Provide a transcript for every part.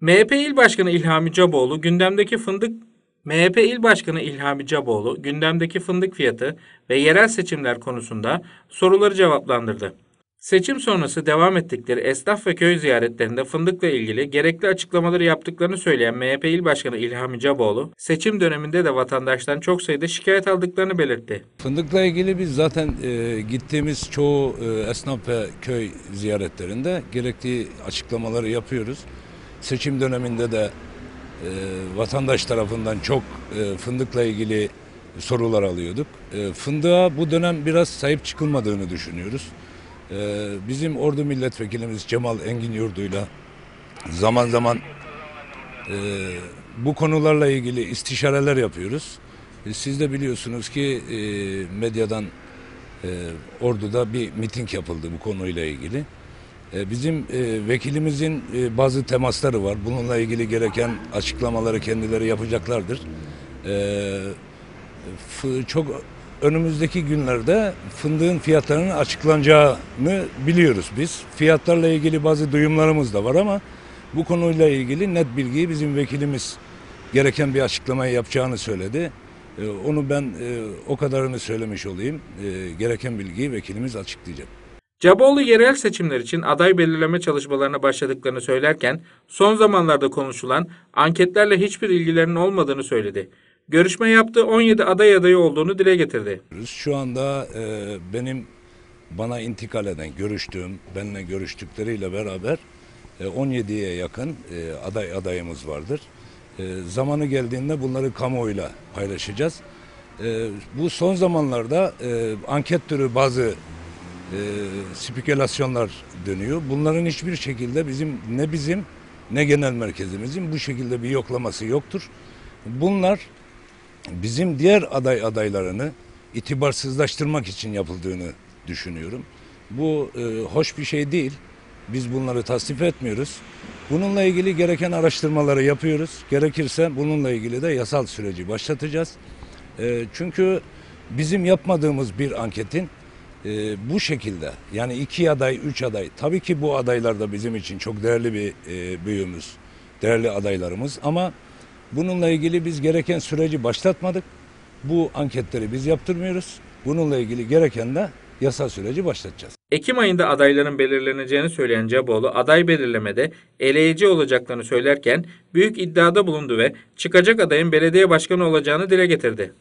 MHP İl Başkanı İlhami Caboğlu gündemdeki fındık MHP İl Başkanı İlhami Caboğlu gündemdeki fındık fiyatı ve yerel seçimler konusunda soruları cevaplandırdı. Seçim sonrası devam ettikleri esnaf ve köy ziyaretlerinde fındıkla ilgili gerekli açıklamaları yaptıklarını söyleyen MHP İl Başkanı İlhami Caboğlu, seçim döneminde de vatandaştan çok sayıda şikayet aldıklarını belirtti. Fındıkla ilgili biz zaten e, gittiğimiz çoğu e, esnaf ve köy ziyaretlerinde gerekli açıklamaları yapıyoruz. Seçim döneminde de e, vatandaş tarafından çok e, fındıkla ilgili sorular alıyorduk. E, fındığa bu dönem biraz sahip çıkılmadığını düşünüyoruz. E, bizim Ordu Milletvekilimiz Cemal Engin Yurdu'yla zaman zaman e, bu konularla ilgili istişareler yapıyoruz. E, Siz de biliyorsunuz ki e, medyadan e, Ordu'da bir miting yapıldı bu konuyla ilgili. E, bizim e, vekilimizin e, bazı temasları var. Bununla ilgili gereken açıklamaları kendileri yapacaklardır. Çok önümüzdeki günlerde fındığın fiyatlarının açıklanacağını biliyoruz biz. Fiyatlarla ilgili bazı duyumlarımız da var ama bu konuyla ilgili net bilgiyi bizim vekilimiz gereken bir açıklamayı yapacağını söyledi. Onu ben o kadarını söylemiş olayım. Gereken bilgiyi vekilimiz açıklayacak. Caboğlu yerel seçimler için aday belirleme çalışmalarına başladıklarını söylerken son zamanlarda konuşulan anketlerle hiçbir ilgilerinin olmadığını söyledi. Görüşme yaptığı 17 aday adayı olduğunu dile getirdi. Şu anda e, benim bana intikal eden, görüştüğüm, benimle görüştükleriyle beraber e, 17'ye yakın e, aday adayımız vardır. E, zamanı geldiğinde bunları kamuoyuyla paylaşacağız. E, bu son zamanlarda e, anket türü bazı e, spekülasyonlar dönüyor. Bunların hiçbir şekilde bizim ne bizim ne genel merkezimizin bu şekilde bir yoklaması yoktur. Bunlar bizim diğer aday adaylarını itibarsızlaştırmak için yapıldığını düşünüyorum. Bu e, hoş bir şey değil. Biz bunları tasvip etmiyoruz. Bununla ilgili gereken araştırmaları yapıyoruz. Gerekirse bununla ilgili de yasal süreci başlatacağız. E, çünkü bizim yapmadığımız bir anketin e, bu şekilde yani iki aday, üç aday tabii ki bu adaylar da bizim için çok değerli bir e, büyüğümüz, değerli adaylarımız ama bununla ilgili biz gereken süreci başlatmadık. Bu anketleri biz yaptırmıyoruz. Bununla ilgili gereken de yasa süreci başlatacağız. Ekim ayında adayların belirleneceğini söyleyen Caboğlu aday belirlemede eleyici olacaklarını söylerken büyük iddiada bulundu ve çıkacak adayın belediye başkanı olacağını dile getirdi.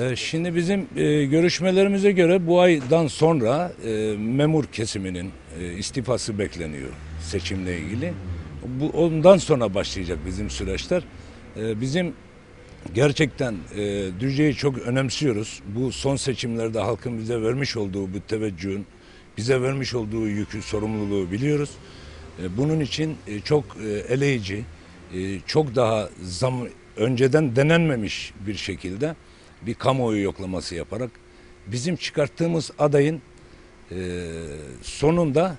Ee, Şimdi bizim e, görüşmelerimize göre bu aydan sonra e, memur kesiminin e, istifası bekleniyor seçimle ilgili. Bu ondan sonra başlayacak bizim süreçler. E, Bizim gerçekten Düzce'yi çok önemsiyoruz. Bu son seçimlerde halkın bize vermiş olduğu bu teveccühün, bize vermiş olduğu yükü, sorumluluğu biliyoruz. E, Bunun için çok eleyici, çok daha zam önceden denenmemiş bir şekilde bir kamuoyu yoklaması yaparak bizim çıkarttığımız adayın e, sonunda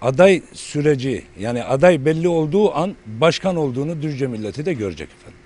aday süreci yani aday belli olduğu an başkan olduğunu Düzce milleti de görecek efendim.